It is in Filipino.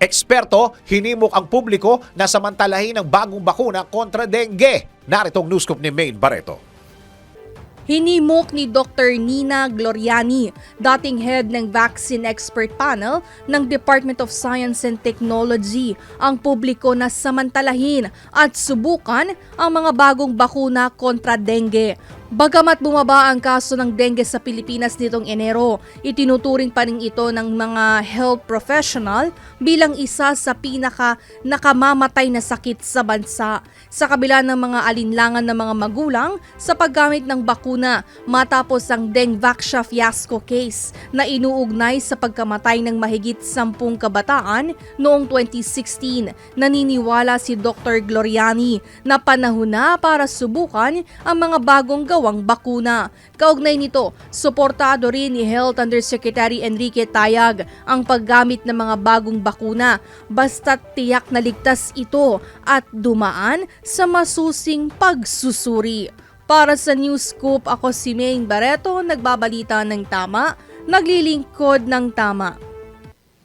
Eksperto, hinimok ang publiko na samantalahin ang bagong bakuna kontra dengue. Naritong news scoop ni Maine Barreto. Hinimok ni Dr. Nina Gloriani, dating head ng Vaccine Expert Panel ng Department of Science and Technology, ang publiko na samantalahin at subukan ang mga bagong bakuna kontra dengue. Bagamat bumaba ang kaso ng dengue sa Pilipinas nitong Enero, itinuturing pa rin ito ng mga health professional bilang isa sa pinaka nakamamatay na sakit sa bansa. Sa kabila ng mga alinlangan ng mga magulang sa paggamit ng bakuna matapos ang Dengvaxia fiasco case na inuugnay sa pagkamatay ng mahigit sampung kabataan noong 2016, naniniwala si Dr. Gloriani na panahon na para subukan ang mga bagong gawang bakuna. Kaugnay nito, suportado rin ni Health Undersecretary Enrique Tayag ang paggamit ng mga bagong bakuna basta tiyak na ligtas ito at dumaan sa masusing pagsusuri. Para sa News Scoop, ako si Maine Barreto, nagbabalita ng tama, naglilingkod ng tama.